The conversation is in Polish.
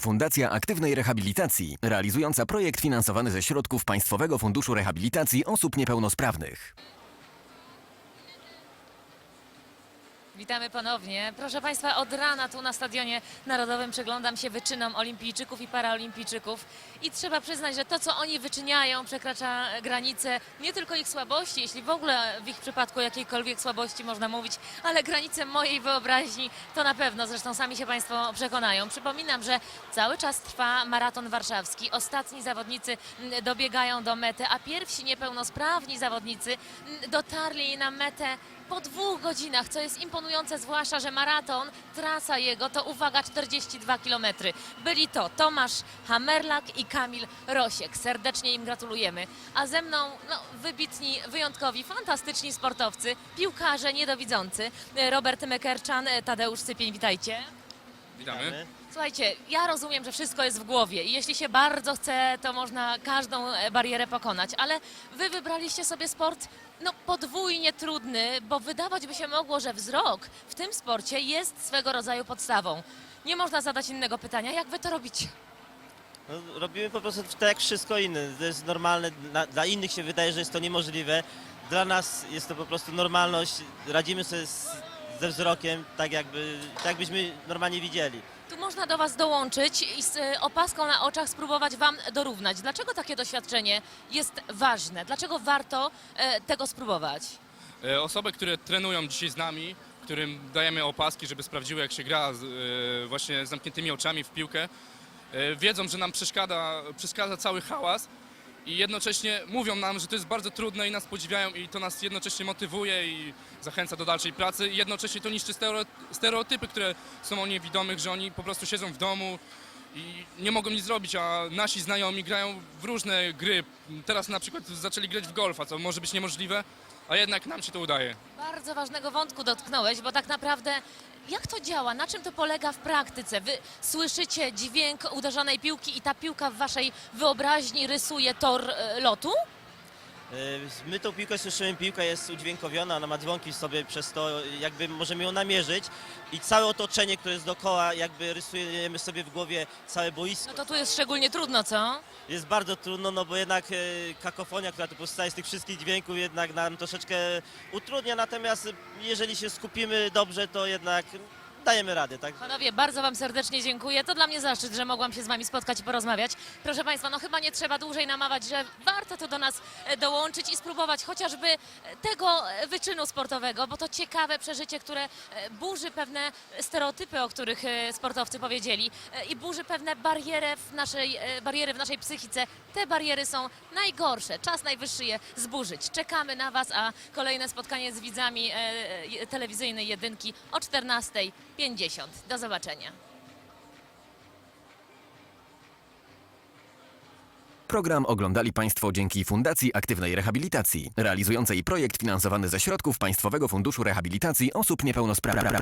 Fundacja Aktywnej Rehabilitacji, realizująca projekt finansowany ze środków Państwowego Funduszu Rehabilitacji Osób Niepełnosprawnych. Witamy ponownie. Proszę Państwa, od rana tu na Stadionie Narodowym przyglądam się wyczynom olimpijczyków i paraolimpijczyków i trzeba przyznać, że to, co oni wyczyniają, przekracza granice nie tylko ich słabości, jeśli w ogóle w ich przypadku jakiejkolwiek słabości można mówić, ale granice mojej wyobraźni to na pewno, zresztą sami się Państwo przekonają. Przypominam, że cały czas trwa maraton warszawski. Ostatni zawodnicy mm, dobiegają do mety, a pierwsi niepełnosprawni zawodnicy mm, dotarli na metę po dwóch godzinach, co jest imponujące, zwłaszcza, że maraton, trasa jego to uwaga 42 km. Byli to Tomasz Hamerlak i Kamil Rosiek. Serdecznie im gratulujemy. A ze mną no, wybitni, wyjątkowi, fantastyczni sportowcy, piłkarze niedowidzący. Robert Mekerczan, Tadeusz Sypień, witajcie. Witamy. Słuchajcie, ja rozumiem, że wszystko jest w głowie i jeśli się bardzo chce, to można każdą e, barierę pokonać, ale wy wybraliście sobie sport no podwójnie trudny, bo wydawać by się mogło, że wzrok w tym sporcie jest swego rodzaju podstawą. Nie można zadać innego pytania, jak wy to robicie? No, robimy po prostu tak jak wszystko inne. To jest normalne. Na, dla innych się wydaje, że jest to niemożliwe. Dla nas jest to po prostu normalność. Radzimy sobie z, ze wzrokiem, tak jakby, tak jakbyśmy normalnie widzieli. Tu można do was dołączyć i z e, opaską na oczach spróbować wam dorównać. Dlaczego takie doświadczenie jest ważne? Dlaczego warto e, tego spróbować? E, Osoby, które trenują dzisiaj z nami, którym dajemy opaski, żeby sprawdziły jak się gra z, e, właśnie z zamkniętymi oczami w piłkę, e, wiedzą, że nam przeszkadza, przeszkadza cały hałas i jednocześnie mówią nam, że to jest bardzo trudne i nas podziwiają i to nas jednocześnie motywuje i zachęca do dalszej pracy i jednocześnie to niszczy stereo- stereotypy, które są o niewidomych, że oni po prostu siedzą w domu i nie mogą nic zrobić, a nasi znajomi grają w różne gry. Teraz na przykład zaczęli grać w golfa, co może być niemożliwe, a jednak nam się to udaje. Bardzo ważnego wątku dotknąłeś, bo tak naprawdę jak to działa? Na czym to polega w praktyce? Wy słyszycie dźwięk uderzanej piłki i ta piłka w waszej wyobraźni rysuje tor e, lotu? E, My tą piłkę słyszymy, piłka jest udźwiękowiona, ona ma dzwonki sobie, przez to jakby możemy ją namierzyć i całe otoczenie, które jest dookoła, jakby rysujemy sobie w głowie całe boisko. No to tu jest szczególnie trudno, co? Jest bardzo trudno, no bo jednak e, kakofonia, która tu powstaje z tych wszystkich dźwięków jednak nam troszeczkę utrudnia, natomiast jeżeli się skupimy dobrze, to jednak dajemy radę, tak? Panowie, bardzo wam serdecznie dziękuję. To dla mnie zaszczyt, że mogłam się z wami spotkać i porozmawiać. Proszę państwa, no chyba nie trzeba dłużej namawiać, że warto tu do nas e, dołączyć i spróbować chociażby e, tego e, wyczynu sportowego, bo to ciekawe przeżycie, które burzy pewne stereotypy, o których sportowcy powiedzieli i burzy pewne bariery w naszej, bariery w naszej psychice. Te bariery są najgorsze. Czas najwyższy je zburzyć. Czekamy na was, a kolejne spotkanie z widzami telewizyjnej jedynki o 14.50. Do zobaczenia. Program oglądali Państwo dzięki Fundacji Aktywnej Rehabilitacji, realizującej projekt finansowany ze środków Państwowego Funduszu Rehabilitacji Osób Niepełnosprawnych.